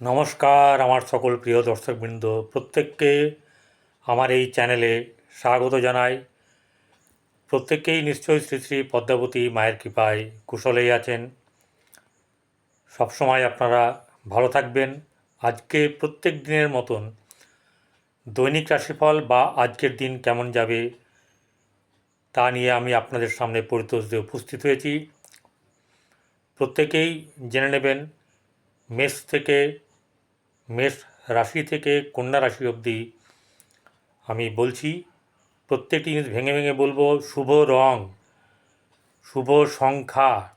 নমস্কার আমার সকল প্রিয় দর্শকবৃন্দ। প্রত্যেককে আমার এই চ্যানেলে স্বাগত জানাই। প্রত্যেককেই নিশ্চয়ই শ্রী শ্রী পদ্মাবতী মায়ের কৃপায় কুশলেই আছেন। সবসময় আপনারা ভালো থাকবেন। আজকে প্রত্যেক দিনের মতন দৈনিক রাশিফল বা আজকের দিন কেমন যাবে তা নিয়ে আমি আপনাদের সামনে পরিতোষ দিয়ে উপস্থিত হয়েছি। প্রত্যেকেই জেনে নেবেন, মেষ থেকে মেষ রাশি থেকে কন্যা রাশি অবধি আমি বলছি, প্রত্যেকটি জিনিস ভেঙে ভেঙে বলব, শুভ রং, শুভ সংখ্যা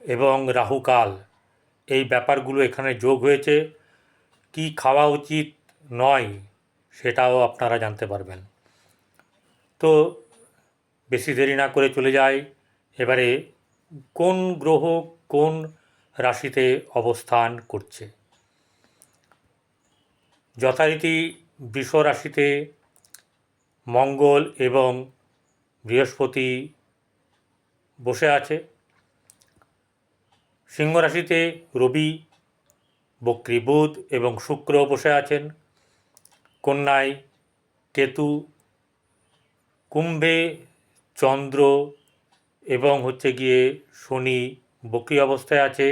এবং রাহুকাল। এই ব্যাপারগুলো এখানে যোগ হয়েছে। কি খাওয়া উচিত নয় সেটাও আপনারা জানতে পারবেন। তো বেশি দেরি না করে চলে যাই। এবারে কোন গ্রহ কোন রাশিতে অবস্থান করছে। যথারীতি বৃষ রাশিতে মঙ্গল এবং বৃহস্পতি বসে আছে। সিংহ রাশিতে রবি, বক্রী বুধ এবং শুক্র বসে আছেন। কন্যায় কেতু, কুম্ভে চন্দ্র এবং হচ্ছে গিয়ে শনি বক্রী অবস্থায় আছে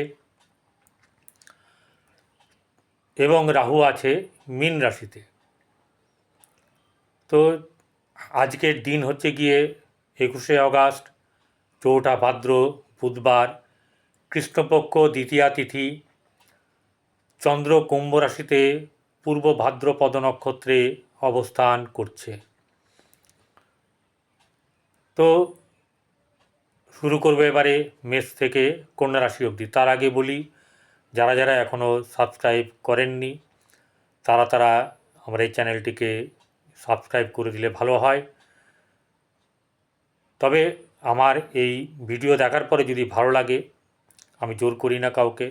এবং রাহু আছে মীন রাশিতে। তো আজকের দিন হচ্ছে গিয়ে একুশে আগস্ট চৌঠা ভাদ্র, বুধবার, কৃষ্ণপক্ষ দ্বিতীয়া তিথি, চন্দ্র কুম্ভ রাশিতে পূর্ব ভাদ্রপদ নক্ষত্রে অবস্থান করছে। তো শুরু করব এবারে মেষ থেকে কন্যা রাশি অবধি। তার আগে বলি, যারা যারা এখনও সাবস্ক্রাইব করেননি, তারা তারা আমার এই চ্যানেলটিকে সাবস্ক্রাইব করে দিলে ভালো হয়। তবে আমার এই ভিডিও দেখার পরে যদি ভালো লাগে, আমি জোর করি না কাউকে।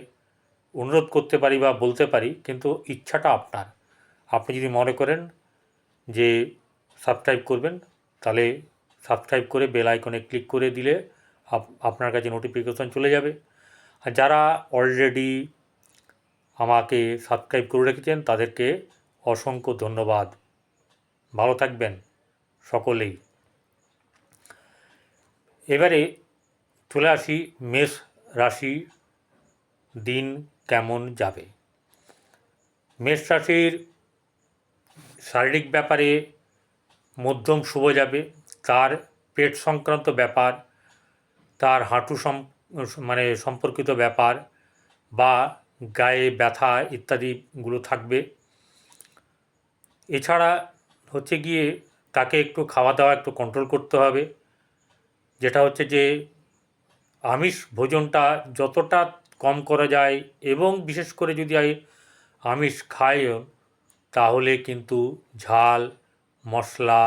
অনুরোধ করতে পারি বা বলতে পারি, কিন্তু ইচ্ছাটা আপনার। আপনি যদি মনে করেন যে সাবস্ক্রাইব করবেন, তাহলে সাবস্ক্রাইব করে বেল আইকনে ক্লিক করে দিলে আপনার কাছে নোটিফিকেশন চলে যাবে। আর যারা অলরেডি আমাকে সাবস্ক্রাইব করে রেখেছেন, তাদেরকে অসংখ্য ধন্যবাদ। ভালো থাকবেন সকলেই। এবারে চলে আসি মেষ রাশি দিন কেমন যাবে? মেষ রাশির শারীরিক ব্যাপারে মধ্যম শুভ যাবে, তার পেট সংক্রান্ত ব্যাপার তার হাঁটু সম মানে সম্পর্কিত ব্যাপার বা গায়ে ব্যথা ইত্যাদিগুলো থাকবে। এছাড়া হচ্ছে গিয়ে তাকে একটু খাওয়া দাওয়া একটু কন্ট্রোল করতে হবে। যেটা হচ্ছে যে আমিষ ভোজনটা যতটা কম করা যায় এবং বিশেষ করে যদি আমিষ খায় তাহলে কিন্তু ঝাল, মশলা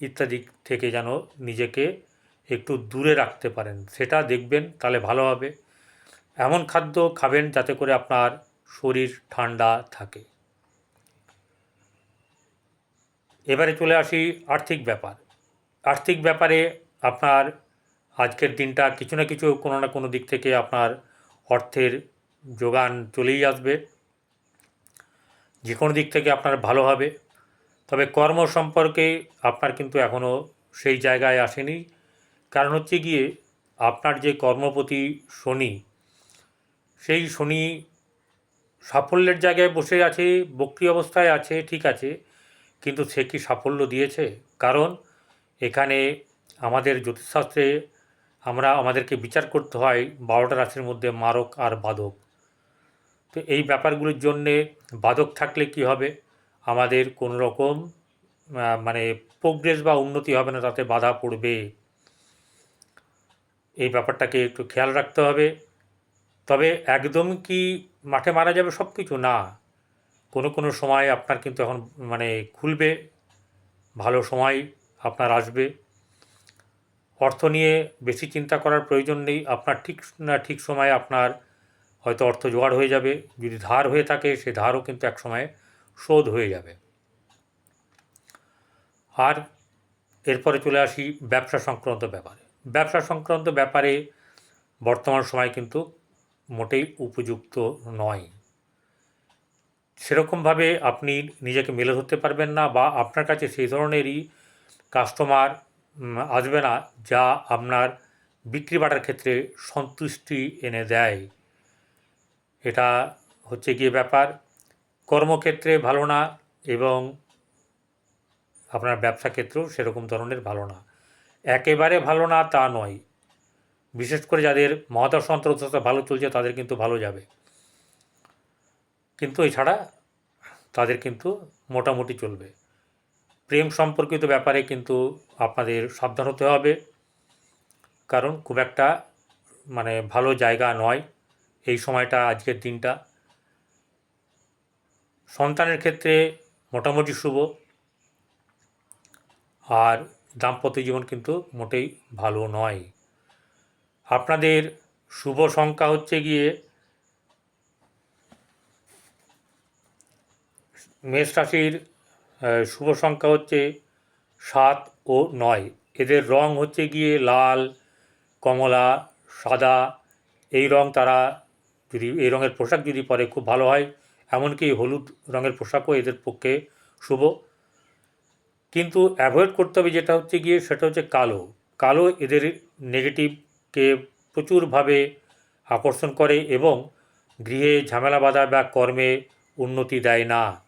ইত্যাদি থেকে যেন নিজেকে একটু দূরে রাখতে পারেন। সেটা দেখবেন, তাহলে ভালো হবে। এমন খাদ্য খাবেন যাতে করে আপনার শরীর ঠান্ডা থাকে। এবারে চলে আসি আর্থিক ব্যাপার। আর্থিক ব্যাপারে আপনার আজকের দিনটা কিছু না কিছু কোনো না কোনো দিক থেকে আপনার অর্থের যোগান চলেই আসবে। যে কোনো দিক থেকে আপনার ভালো হবে। তবে কর্ম সম্পর্কে আপনার কিন্তু এখনও সেই জায়গায় আসেনি। কারণ হচ্ছে গিয়ে আপনার যে কর্মপতি শনি, সেই শনি সাফল্যের জায়গায় বসে আছে, বক্রি অবস্থায় আছে, ঠিক আছে, কিন্তু সে কি সাফল্য দিয়েছে? কারণ এখানে আমাদের জ্যোতিষশাস্ত্রে আমরা, আমাদেরকে বিচার করতে হয় বারোটা রাশির মধ্যে মারক আর বাদক তো এই ব্যাপারগুলির জন্যে বাদক থাকলে কি হবে? আমাদের কোনো রকম মানে প্রোগ্রেস বা উন্নতি হবে না, তাতে বাধা পড়বে। এই ব্যাপারটাকে একটু খেয়াল রাখতে হবে। তবে একদম কি মাঠে মারা যাবে সব কিছু না। কোনো কোনো সময় আপনার কিন্তু এখন মানে খুলবে, ভালো সময় আপনার আসবে। অর্থ নিয়ে বেশি চিন্তা করার প্রয়োজন নেই। আপনার ঠিক না ঠিক সময়ে আপনার হয়তো অর্থ জোগাড় হয়ে যাবে। যদি ধার হয়ে থাকে, সে ধারও কিন্তু এক সময় শোধ হয়ে যাবে। আর এরপরে চলে আসি ব্যবসা সংক্রান্ত ব্যাপারে। ব্যবসা সংক্রান্ত ব্যাপারে বর্তমান সময় কিন্তু মোটেই উপযুক্ত নয়। সেরকমভাবে আপনি নিজেকে মেলে ধরতে পারবেন না বা আপনার কাছে সেই ধরনেরই কাস্টমার আসবে না যা আপনার বিক্রি বাটার ক্ষেত্রে সন্তুষ্টি এনে দেয়। এটা হচ্ছে গিয়ে ব্যাপার। কর্মক্ষেত্রে ভালো না এবং আপনার ব্যবসা ক্ষেত্রেও সেরকম ধরনের ভালো না। একেবারে ভালো না, তা নয়। বিশেষ করে যাদের মহাদর্শ অন্তর্দশা ভালো চলছে, তাদের কিন্তু ভালো যাবে। কিন্তু এছাড়া তাদের কিন্তু মোটামুটি চলবে। প্রেম সম্পর্কিত ব্যাপারে কিন্তু আপনাদের সাবধান হতে হবে। কারণ খুব একটা মানে ভালো জায়গা নয় এই সময়টা, আজকের দিনটা। সন্তানের ক্ষেত্রে মোটামুটি শুভ। আর দাম্পত্য জীবন কিন্তু মোটেই ভালো নয়। আপনাদের শুভ সংখ্যা হচ্ছে গিয়ে মেষ রাশির শুভ সংখ্যা হচ্ছে সাত ও নয়। এদের রং হচ্ছে গিয়ে লাল, কমলা, সাদা। এই রং তারা যদি, এই রঙের পোশাক যদি পরে খুব ভালো হয়, এমনকি হলুদ রঙের পোশাকও এদের পক্ষে শুভ। কিন্তু অ্যাভয়েড করতে হবে যেটা হচ্ছে গিয়ে সেটা হচ্ছে কালো। কালো এদের নেগেটিভকে প্রচুরভাবে আকর্ষণ করে এবং গৃহে ঝামেলা বাধা বা কর্মে উন্নতি দেয় না।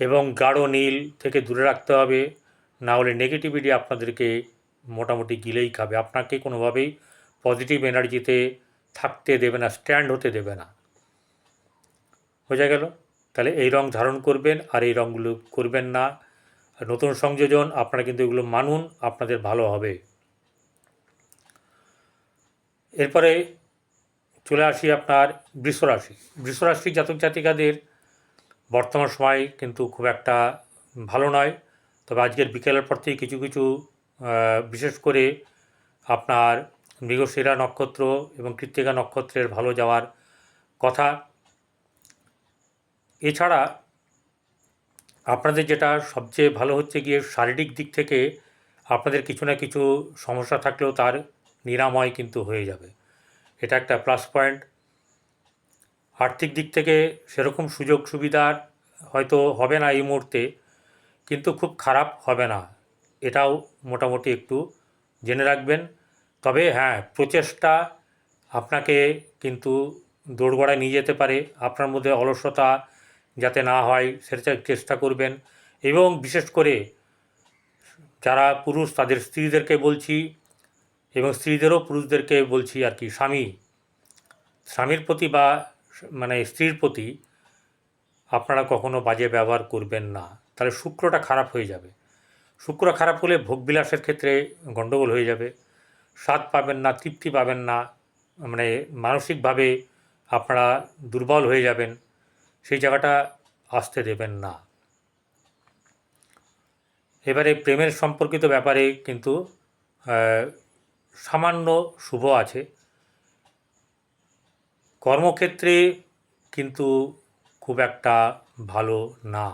এবং গাঢ় নীল থেকে দূরে রাখতে হবে, না হলে নেগেটিভিটি আপনাদেরকে মোটামুটি গিলেই খাবে। আপনাকে কোনোভাবেই পজিটিভ এনার্জিতে থাকতে দেবে না স্ট্যান্ড হতে দেবে না। বোঝা গেল? তাহলে এই রং ধারণ করবেন আর এই রঙগুলো করবেন না। নতুন সংযোজন, আপনারা কিন্তু এগুলো মানুন, আপনাদের ভালো হবে। এরপরে চলে আসি আপনার বৃষরাশি। বৃষরাশি জাতক জাতিকাদের বর্তমান সময় কিন্তু খুব একটা ভালো নয়। তবে আজকের বিকেলের পর থেকে কিছু কিছু বিশেষ করে আপনার মৃগশিরা নক্ষত্র এবং কৃত্তিকা নক্ষত্রের ভালো যাওয়ার কথা। এছাড়া আপনাদের যেটা সবচেয়ে ভালো হচ্ছে গিয়ে শারীরিক দিক থেকে আপনাদের কিছু না কিছু সমস্যা থাকলেও তার নিরাময় কিন্তু হয়ে যাবে। এটা একটা প্লাস পয়েন্ট আর্থিক দিক থেকে সেরকম সুযোগ সুবিধার হয়তো হবে না এই মুহূর্তে, কিন্তু খুব খারাপ হবে না। এটাও মোটামুটি একটু জেনে রাখবেন। তবে হ্যাঁ প্রচেষ্টা আপনাকে কিন্তু দোরগোড়ায় নিয়ে যেতে পারে। আপনার মধ্যে অলসতা যাতে না হয় সেটা চেষ্টা করবেন। এবং বিশেষ করে যারা পুরুষ, তাদের স্ত্রীদেরকে বলছি এবং স্ত্রীদেরও পুরুষদেরকে বলছি আর কি, স্বামী, স্বামীর প্রতি বা মানে স্ত্রীর প্রতি আপনারা কখনো বাজে ব্যবহার করবেন না। তাহলে শুক্রটা খারাপ হয়ে যাবে। শুক্র খারাপ হলে ভোগবিলাসের ক্ষেত্রে গণ্ডগোল হয়ে যাবে। স্বাদ পাবেন না, তৃপ্তি পাবেন না মানে মানসিকভাবে আপনারা দুর্বল হয়ে যাবেন। সেই জায়গাটা আসতে দেবেন না। এবারে প্রেমের সম্পর্কিত ব্যাপারে কিন্তু সামান্য শুভ আছে। কর্মক্ষেত্রে কিন্তু খুব একটা ভালো না।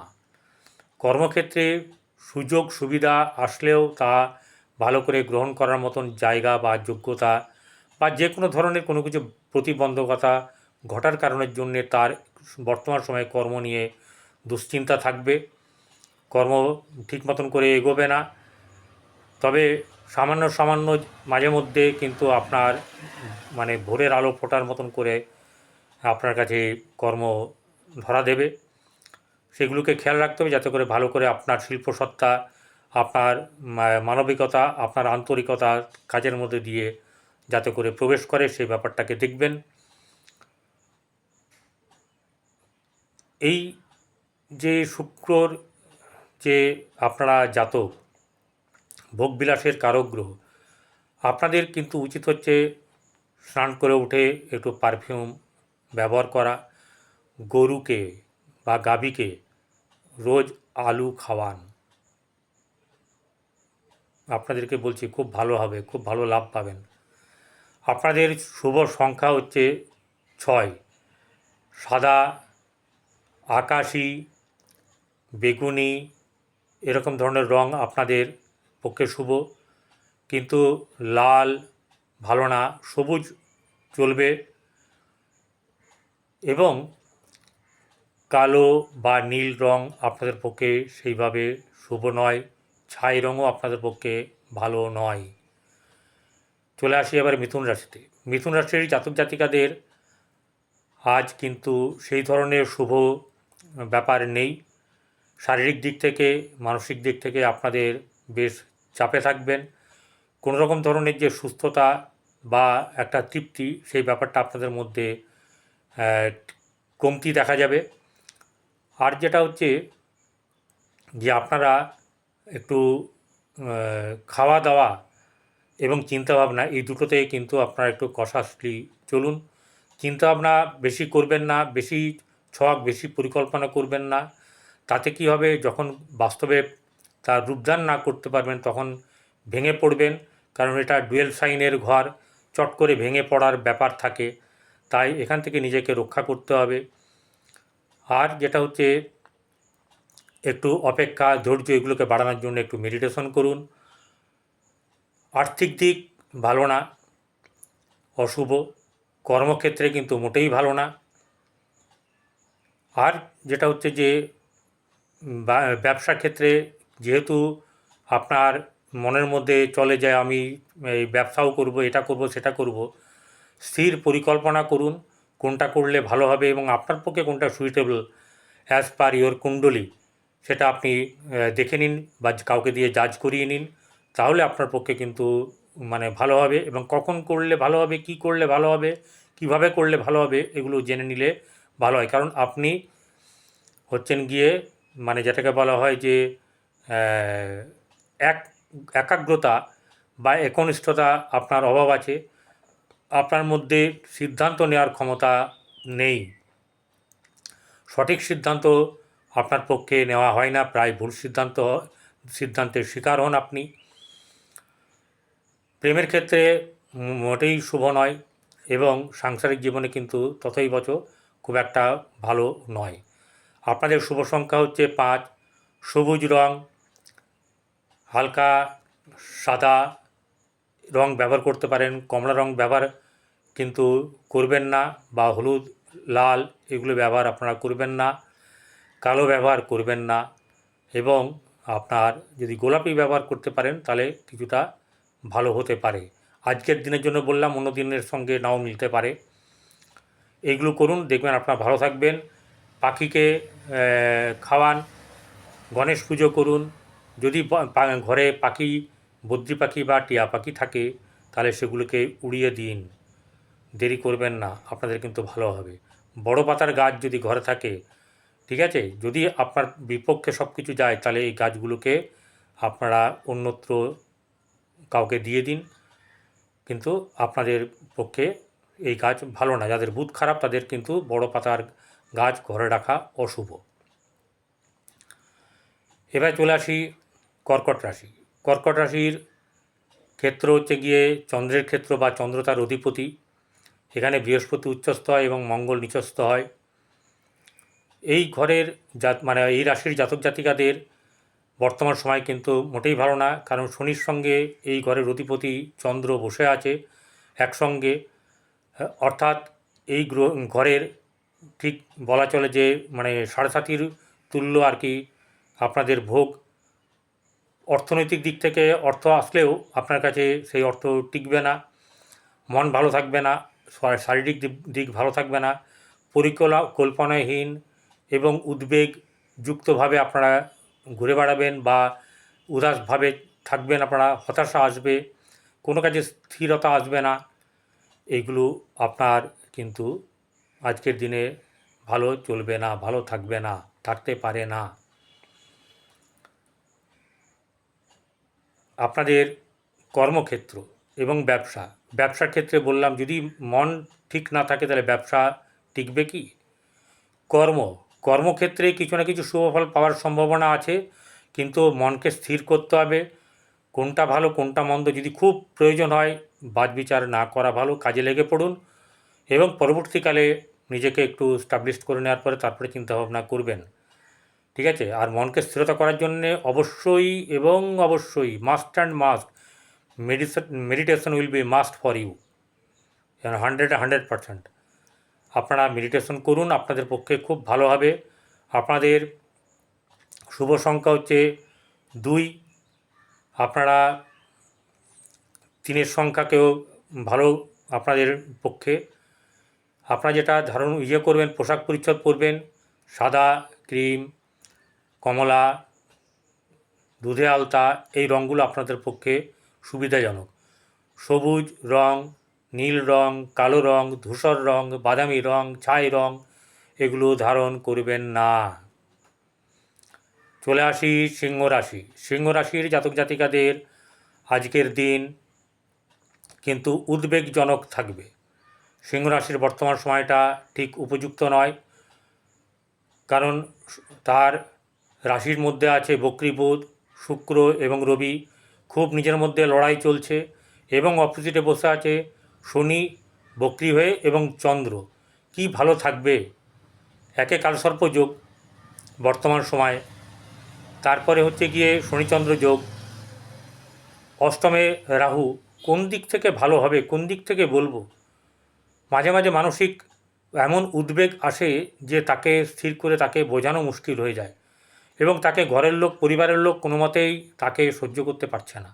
কর্মক্ষেত্রে সুযোগ সুবিধা আসলেও তা ভালো করে গ্রহণ করার মতন জায়গা বা যোগ্যতা বা যে কোনো ধরনের কোনো কিছু প্রতিবন্ধকতা ঘটার কারণের জন্যে তার বর্তমান সময়ে কর্ম নিয়ে দুশ্চিন্তা থাকবে। কর্ম ঠিক মতন করে এগোবে না। তবে সামান্য সামান্য মাঝে মধ্যে কিন্তু আপনার মানে ভোরের আলো ফোটার মতন করে আপনার কাছে কর্ম ধরা দেবে। সেগুলোকে খেয়াল রাখতে হবে যাতে করে ভালো করে আপনার শিল্পসত্তা, আপনার মানবিকতা, আপনার আন্তরিকতা কাজের মধ্যে দিয়ে যাতে করে প্রবেশ করে, সেই ব্যাপারটাকে দেখবেন। এই যে শুক্রর যে আপনারা জাতক, ভোগবিলাসের কারক গ্রহ আপনাদের কিন্তু উচিত হচ্ছে স্নান করে উঠে একটু পারফিউম ব্যবহার করা। গরুকে বা গাভীকে রোজ আলু খাওয়ান। আপনাদেরকে বলছি, খুব ভালো হবে, খুব ভালো লাভ পাবেন। আপনাদের শুভ সংখ্যা হচ্ছে ছয়। সাদা আকাশি, বেগুনি এরকম ধরনের রং আপনাদের পক্ষে শুভ। কিন্তু লাল ভালো না, সবুজ চলবে এবং কালো বা নীল রং আপনাদের পক্ষে সেইভাবে শুভ নয়, ছাই রঙও আপনাদের পক্ষে ভালো নয়। চলে আসি এবার মিথুন রাশিতে। মিথুন রাশির জাতক জাতিকাদের আজ কিন্তু সেই ধরনের শুভ ব্যাপার নেই। শারীরিক দিক থেকে, মানসিক দিক থেকে আপনাদের বেশ চাপে থাকবেন। কোনো রকম ধরনের যে সুস্থতা বা একটা তৃপ্তি, সেই ব্যাপারটা আপনাদের মধ্যে কমতি দেখা যাবে। আর যেটা হচ্ছে যে আপনারা একটু খাওয়া দাওয়া এবং চিন্তাভাবনা, এই দুটোতে কিন্তু আপনারা একটু কষাসলি চলুন। চিন্তাভাবনা বেশি করবেন না, বেশি ছক বেশি পরিকল্পনা করবেন না। তাতে কি হবে? যখন বাস্তবে তার রূপদান না করতে পারবেন, তখন ভেঙে পড়বেন, কারণ এটা ডুয়েল সাইনের ঘর, চট করে ভেঙে পড়ার ব্যাপার থাকে। তাই এখান থেকে নিজেকে রক্ষা করতে হবে। আর যেটা হচ্ছে, একটু অপেক্ষা, ধৈর্য এগুলোকে বাড়ানোর জন্য একটু মেডিটেশন করুন। আর্থিক দিক ভালো না, অশুভ। কর্মক্ষেত্রে কিন্তু মোটেই ভালো না। আর যেটা হচ্ছে যে ব্যবসা ক্ষেত্রে যেহেতু আপনার মনের মধ্যে চলে যায়, আমি এই ব্যবসাও করব, এটা করব, সেটা করব, স্থির পরিকল্পনা করুন, কোনটা করলে ভালো হবে এবং আপনার পক্ষে কোনটা সুইটেবল অ্যাজ পার ইয়োর কুণ্ডলি, সেটা আপনি দেখে নিন বা কাউকে দিয়ে জাজ করিয়ে নিন, তাহলে আপনার পক্ষে কিন্তু মানে ভালো হবে এবং কখন করলে ভালো হবে, কি করলে ভালো হবে, কীভাবে করলে ভালো হবে, এগুলো জেনে নিলে ভালো হয়। কারণ আপনি হচ্ছেন গিয়ে মানে যেটাকে বলা হয় যে এক, একাগ্রতা বা একনিষ্ঠতা আপনার অভাব আছে। আপনার মধ্যে সিদ্ধান্ত নেওয়ার ক্ষমতা নেই। সঠিক সিদ্ধান্ত আপনার পক্ষে নেওয়া হয় না। প্রায় ভুল সিদ্ধান্ত, সিদ্ধান্তের শিকার হন আপনি। প্রেমের ক্ষেত্রে মোটেই শুভ নয় এবং সাংসারিক জীবনে কিন্তু ততই বচ খুব একটা ভালো নয়। আপনাদের শুভ সংখ্যা হচ্ছে পাঁচ। সবুজ রং, হালকা সাদা রং ব্যবহার করতে পারেন, কমলা রং ব্যবহার কিন্তু করবেন না বা হলুদ, লাল এগুলো ব্যবহার আপনারা করবেন না, কালো ব্যবহার করবেন না এবং আপনার যদি গোলাপি ব্যবহার করতে পারেন তাহলে কিছুটা ভালো হতে পারে। আজকের দিনের জন্য বললাম, অন্য দিনের সঙ্গে নাও মিলতে পারে। এইগুলো করুন, দেখবেন আপনারা ভালো থাকবেন। পাখিকে খাওয়ান, গণেশ পুজো করুন। যদি ঘরে পাখি, বদ্রি পাখি বা টিয়া পাখি থাকে, তাহলে সেগুলোকে উড়িয়ে দিন। দেরি করবেন না, আপনাদের কিন্তু ভালো হবে। বড় পাতার গাছ যদি ঘরে থাকে, ঠিক আছে? যদি আপনার বিপক্ষে সব কিছু যায়, তাহলে এই গাছগুলোকে আপনারা অন্যত্র কাউকে দিয়ে দিন। কিন্তু আপনাদের পক্ষে এই গাছ ভালো না। যাদের বুধ খারাপ, তাদের কিন্তু বড় পাতার গাছ ঘরে রাখা অশুভ। এবার চলে আসি কর্কট রাশি। কর্কট রাশির ক্ষেত্র হচ্ছে গিয়ে চন্দ্রের ক্ষেত্র বা চন্দ্র তার অধিপতি। এখানে বৃহস্পতি উচ্চস্থ হয় এবং মঙ্গল নিচস্থ হয়। এই ঘরের জাত মানে এই রাশির জাতক জাতিকাদের বর্তমান সময় কিন্তু মোটেই ভালো না। কারণ শনির সঙ্গে এই ঘরের অধিপতি চন্দ্র বসে আছে একসঙ্গে। অর্থাৎ এই ঘরের ঠিক বলা চলে যে মানে সাড়ে সাতির তুল্য আর কি আপনাদের ভোগ। অর্থনৈতিক দিক থেকে অর্থ আসলেও আপনার কাছে সেই অর্থ টিকবে না। মন ভালো থাকবে না শারীরিক দিক- ভালো থাকবে না। পরিকল্পনা কল্পনাহীন এবং উদ্বেগ যুক্তভাবে আপনারা ঘুরে বেড়াবেন বা উদাসভাবে থাকবেন, আপনারা হতাশা আসবে, কোনো কাজে স্থিরতা আসবে না। এইগুলো আপনার কিন্তু আজকের দিনে ভালো চলবে না, ভালো থাকবে না, থাকতে পারে না। আপনাদের কর্মক্ষেত্র এবং ব্যবসা, ব্যবসার ক্ষেত্রে বললাম, যদি মন ঠিক না থাকে তাহলে ব্যবসা টিকবে কি? কর্ম, কর্মক্ষেত্রে কিছু না কিছু শুভফল পাওয়ার সম্ভাবনা আছে, কিন্তু মনকে স্থির করতে হবে। কোনটা ভালো, কোনটা মন্দ যদি খুব প্রয়োজন হয় বাদ বিচার না করা ভালো, কাজে লেগে পড়ুন এবং পরবর্তীকালে নিজেকে একটু স্টাবলিশ করে নেওয়ার পরে তারপরে চিন্তাভাবনা করবেন। ঠিক আছে? আর মনকে স্থিরতা করার জন্যে অবশ্যই এবং অবশ্যই must and must medicine meditation will be must for you hundred hundred percent আপনারা মেডিটেশন করুন, আপনাদের পক্ষে খুব ভালো হবে। আপনাদের শুভ সংখ্যা হচ্ছে দুই। আপনারা তিনের সংখ্যাকেও ভালো আপনাদের পক্ষে। আপনারা যেটা ধারণ ইয়ে করবেন, পোশাক পরিচ্ছদ পরবেন, সাদা, ক্রিম, কমলা, দুধে আলতা, এই রঙগুলো আপনাদের পক্ষে সুবিধাজনক। সবুজ রং, নীল রং, কালো রং, ধূসর রং, বাদামি রং, ছাই রং, এগুলো ধারণ করবেন না। চলে আসি সিংহ রাশি সিংহ রাশির জাতক জাতিকাদের আজকের দিন কিন্তু উদ্বেগজনক থাকবে। সিংহ রাশির বর্তমান সময়টা ঠিক উপযুক্ত নয়। কারণ তার রাশির মধ্যে আছে বক্রী বুধ, শুক্র এবং রবি। খুব নিজের মধ্যে লড়াই চলছে এবং অপোজিটে বসে আছে শনি, বক্রী হয়ে এবং চন্দ্র। কি ভালো থাকবে? একে কালসর্প যোগ বর্তমান সময়ে। তারপরে হচ্ছে গিয়ে শনিচন্দ্র যোগ। অষ্টমে রাহু কোন দিক থেকে ভালো হবে, কোন দিক থেকে বলব? মাঝে মাঝে মানসিক এমন উদ্বেগ আসে যে তাকে স্থির করে তাকে বোঝানো মুশকিল হয়ে যায় এবং তাকে ঘরের লোক, পরিবারের লোক কোনো মতেই তাকে সহ্য করতে পারছে না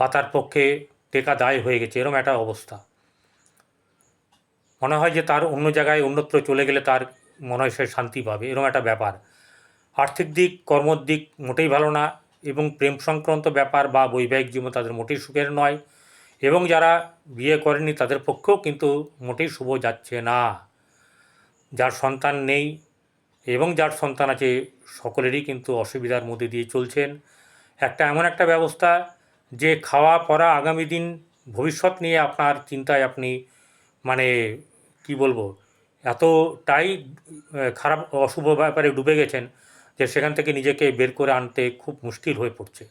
বা তার পক্ষে টেকা দায় হয়ে গেছে এরকম একটা অবস্থা। মনে হয় যে তার অন্য জায়গায়, অন্যত্র চলে গেলে তার মনে হয় সে শান্তি পাবে এরকম একটা ব্যাপার। আর্থিক দিক, কর্মর দিক মোটেই ভালো না এবং প্রেম সংক্রান্ত ব্যাপার বা বৈবাহিক জীবন তাদের মোটেই সুখের নয়। এবং যারা বিয়ে করেনি তাদের পক্ষেও কিন্তু মোটেই শুভ যাচ্ছে না। যার সন্তান নেই এবং যার সন্তান আছে সকলেরই কিন্তু অসুবিধার মধ্যে দিয়ে চলছেন। একটা এমন একটা ব্যবস্থা যে খাওয়া পরা আগামী দিন, ভবিষ্যৎ নিয়ে আপনার চিন্তায় আপনি মানে কি বলব, এতটাই খারাপ, অশুভ ব্যাপারে ডুবে গেছেন যে সেখান থেকে নিজেকে বের করে আনতে খুব মুশকিল হয়ে পড়ছে।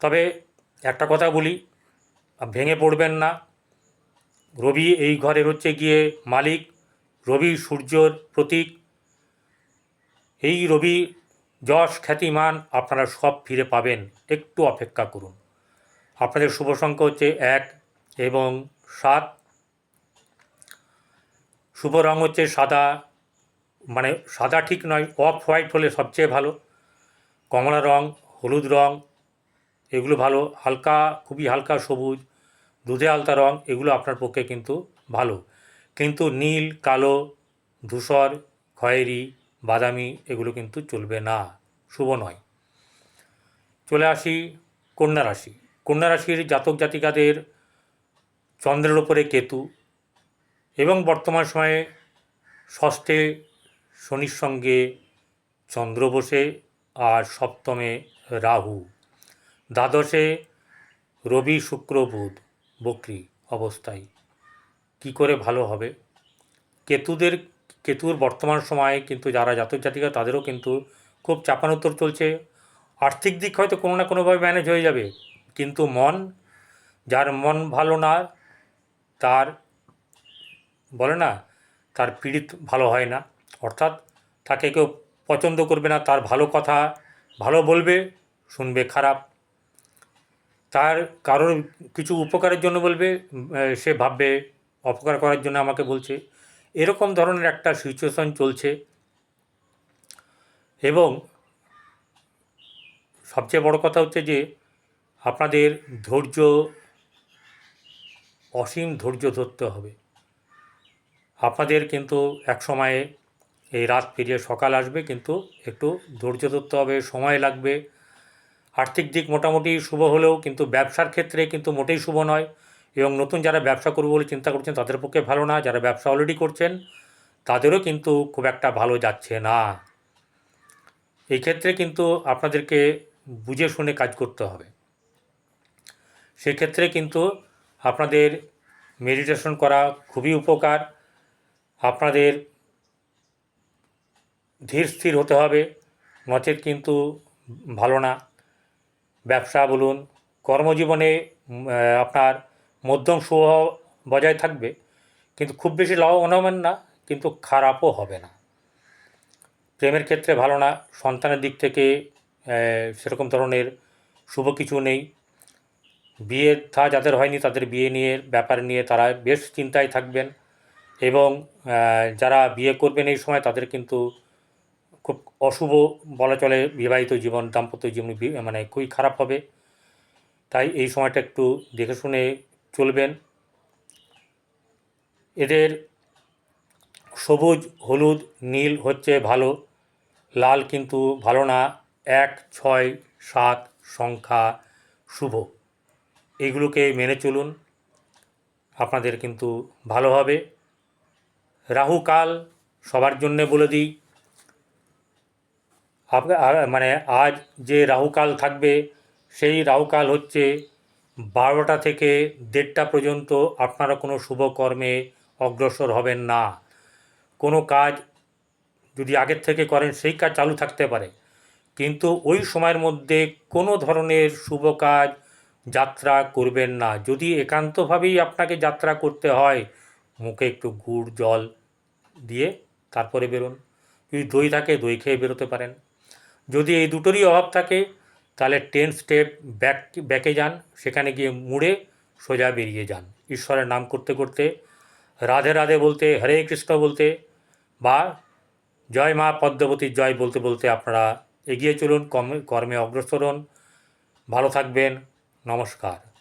তবে একটা কথা বলি ভেঙে পড়বেন না। রবি এই ঘরের হচ্ছে গিয়ে মালিক, রবি সূর্যর প্রতীক। এই রবি, যশ খ্যাতিমান আপনারা সব ফিরে পাবেন। একটু অপেক্ষা করুন। আপনাদের শুভ সংখ্যা হচ্ছে এক এবং সাত। শুভ রং হচ্ছে সাদা। মানে সাদা ঠিক নয় অফ হোয়াইট হলে সবচেয়ে ভালো। কমলা রং, হলুদ রং, এগুলো ভালো। হালকা, খুবই হালকা সবুজ, দুধে আলতা রং, এগুলো আপনার পক্ষে কিন্তু ভালো। কিন্তু নীল, কালো, ধূসর, খয়েরি, বাদামি এগুলো কিন্তু চলবে না, শুভ নয়। চলে আসি কন্যা রাশি। কন্যা রাশির জাতক জাতিকাদের চন্দ্রের ওপরে কেতু এবং বর্তমান সময়ে ষষ্ঠে শনির সঙ্গে চন্দ্র বসে আর সপ্তমে রাহু। দ্বাদশে রবি, শুক্র, বুধ, বক্রী অবস্থায়। কি করে ভালো হবে? কেতুদের, কেতুর বর্তমান সময়ে কিন্তু যারা জাতক জাতিকা, তাদেরও কিন্তু খুব চাপানোত্তর চলছে। আর্থিক দিক হয়তো কোনো না কোনোভাবে ম্যানেজ হয়ে যাবে। কিন্তু মন, যার মন ভালো না, তার বলে না, তার পীড়িত ভালো হয় না। অর্থাৎ তাকে কেউ পছন্দ করবে না, তার ভালো কথা ভালো বলবে, শুনবে খারাপ। তার কারোর কিছু উপকারের জন্য বলবে সে ভাববে, অপকার করার জন্য আমাকে বলছে। এরকম ধরনের একটা সিচুয়েশন চলছে। এবং সবচেয়ে বড় কথা হচ্ছে যে, আপনাদের ধৈর্য, অসীম ধৈর্য ধরতে হবে। আপনাদের কিন্তু এক সময়ে এই রাত পেরিয়ে সকাল আসবে, কিন্তু একটু ধৈর্য ধরতে হবে, সময় লাগবে। আর্থিক দিক মোটামুটি শুভ হলেও কিন্তু ব্যবসার ক্ষেত্রে কিন্তু মোটেই শুভ নয় এবং নতুন যারা ব্যবসা করব বলে চিন্তা করছেন তাদের পক্ষে ভালো না। যারা ব্যবসা অলরেডি করছেন, তাদেরও কিন্তু খুব একটা ভালো যাচ্ছে না। এই ক্ষেত্রে কিন্তু আপনাদেরকে বুঝে শুনে কাজ করতে হবে। সেক্ষেত্রে কিন্তু আপনাদের মেডিটেশন করা খুবই উপকার। আপনাদের ধীর স্থির হতে হবে, নচেত কিন্তু ভালো না। ব্যবসা বলুন, কর্মজীবনে আপনার মধ্যম শুভ বজায় থাকবে, কিন্তু খুব বেশি লাভবান হবেন না, কিন্তু খারাপও হবে না। প্রেমের ক্ষেত্রে ভালো না, সন্তানের দিক থেকে সেরকম ধরনের শুভ কিছু নেই। বিয়ে থা যাদের হয়নি, তাদের বিয়ে নিয়ে, ব্যাপার নিয়ে তারা বেশ চিন্তায় থাকবেন এবং যারা বিয়ে করবেন এই সময় তাদের কিন্তু খুব অশুভ বলা চলে বিবাহিত জীবন, দাম্পত্য জীবন মানে খুবই খারাপ হবে। তাই এই সময়টা একটু দেখে শুনে চলবেন। এদের সবুজ, হলুদ, নীল হচ্ছে ভালো, লাল কিন্তু ভালো না। এক, ছয়, সাত সংখ্যা শুভ। এইগুলোকে মেনে চলুন, আপনাদের কিন্তু ভালো হবে। রাহু কাল সবার জন্যে বলে দিই। মানে আজ যে রাহুকাল থাকবে, সেই রাহুকাল হচ্ছে বারোটা থেকে দেড়টা পর্যন্ত আপনারা কোনো শুভ কর্মে অগ্রসর হবেন না। কোনো কাজ যদি আগের থেকে করেন, সেই কাজ চালু থাকতে পারে। কিন্তু ওই সময়ের মধ্যে কোনো ধরনের শুভ কাজ যাত্রা করবেন না। যদি একান্তভাবেই আপনাকে যাত্রা করতে হয়, মুখে একটু গুড় জল দিয়ে তারপরে বেরোন। যদি দই থাকে, দই খেয়ে বেরোতে পারেন। যদি এই দুটোরই অভাব থাকে, তাহলে টেন স্টেপ ব্যাক ব্যাকে যান, সেখানে গিয়ে মুড়ে সোজা বেরিয়ে যান। ঈশ্বরের নাম করতে করতে, রাধে রাধে বলতে, হরে কৃষ্ণ বলতে, বা জয় মা পদ্মবতীর জয় বলতে বলতে আপনারা এগিয়ে চলুন কর্মে অগ্রসর হন। ভালো থাকবেন, নমস্কার।